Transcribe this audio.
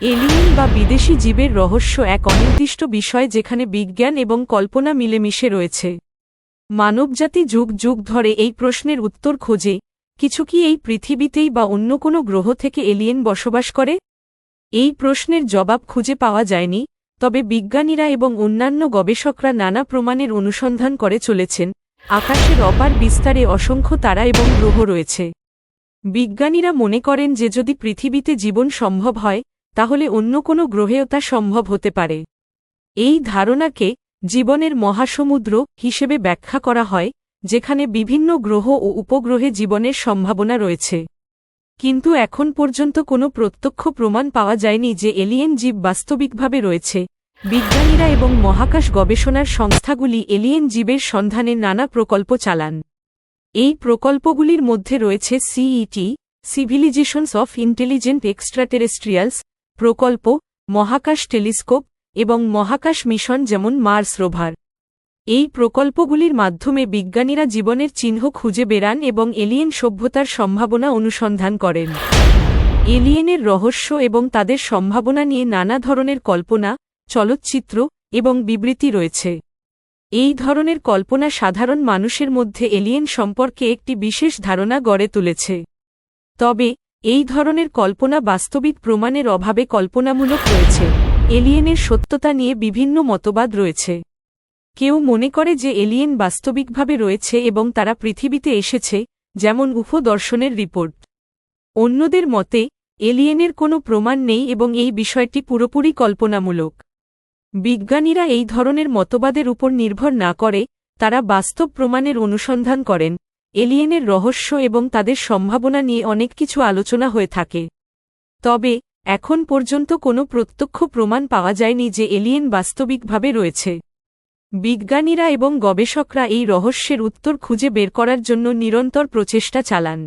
Alien বা বিদেশি জীবের রহস্য এক অনির্দিষ্ট বিষয় যেখানে বিজ্ঞান এবং কল্পনা মিলেমিশে রয়েছে। মানবজাতি যুগ যুগ ধরে এই প্রশ্নের উত্তর খোঁজে, কিছু কি এই পৃথিবীতেই বা অন্য কোনো গ্রহ থেকে এলিয়েন বসবাস করে? এই প্রশ্নের জবাব খুঁজে পাওয়া যায়নি, তবে বিজ্ঞানীরা এবং অন্যান্য গবেষকরা নানা প্রমাণের অনুসন্ধান করে চলেছেন, আকাশের অপার বিস্তারে অসংখ্য তারা এবং গ্রহ রয়েছে। বিজ্ঞানীরা মনে করেন যে যদি পৃথিবীতে জীবন সম্ভব হয় তাহলে অন্য কোনো গ্রহেও তা সম্ভব হতে পারে। এই ধারণাকে জীবনের মহাসমুদ্র হিসেবে ব্যাখ্যা করা হয়, যেখানে বিভিন্ন গ্রহ ও উপগ্রহে জীবনের সম্ভাবনা রয়েছে। কিন্তু এখন পর্যন্ত কোনো প্রত্যক্ষ প্রমাণ পাওয়া যায়নি যে এলিয়েন জীব বাস্তবিকভাবে রয়েছে। বিজ্ঞানীরা এবং মহাকাশ গবেষণার সংস্থাগুলি এলিয়েন জীবের সন্ধানে নানা প্রকল্প চালান। এই প্রকল্পগুলির মধ্যে রয়েছে SETI civilisations of intelligent extraterrestrials প্রকল্প, মহাকাশ টেলিস্কোপ এবং মহাকাশ মিশন যেমন মার্স রোভার। এই প্রকল্পগুলির মাধ্যমে বিজ্ঞানীরা জীবনের চিহ্ন খুঁজে বেড়ান এবং এলিয়েন সভ্যতার সম্ভাবনা অনুসন্ধান করেন। এলিয়েনের রহস্য এবং তাদের সম্ভাবনা নিয়ে নানা ধরনের কল্পনা, চলচ্চিত্র এবং বিবৃতি রয়েছে। এই ধরনের কল্পনা সাধারণ মানুষের মধ্যে এলিয়েন সম্পর্কে একটি বিশেষ ধারণা গড়ে তুলেছে। তবে এই ধরনের কল্পনা বাস্তবিক প্রমাণের অভাবে কল্পনামূলক রয়েছে। এলিয়েনের সত্যতা নিয়ে বিভিন্ন মতবাদ রয়েছে। কেউ মনে করে যে এলিয়েন বাস্তবিকভাবে রয়েছে এবং তারা পৃথিবীতে এসেছে, যেমন উফো দর্শনের রিপোর্ট। অন্যদের মতে, এলিয়েনের কোনো প্রমাণ নেই এবং এই বিষয়টি পুরোপুরি কল্পনামূলক। বিজ্ঞানীরা এই ধরনের মতবাদের উপর নির্ভর না করে, তারা বাস্তব প্রমাণের অনুসন্ধান করেন। এলিয়েনের রহস্য এবং তাদের সম্ভাবনা নিয়ে অনেক কিছু আলোচনা হয়ে থাকে। তবে, এখন পর্যন্ত কোনো প্রত্যক্ষ প্রমাণ পাওয়া যায়নি যে এলিয়েন বাস্তবিকভাবে রয়েছে। বিজ্ঞানীরা এবং গবেষকরা এই রহস্যের উত্তর খুঁজে বের করার জন্য নিরন্তর প্রচেষ্টা চালান।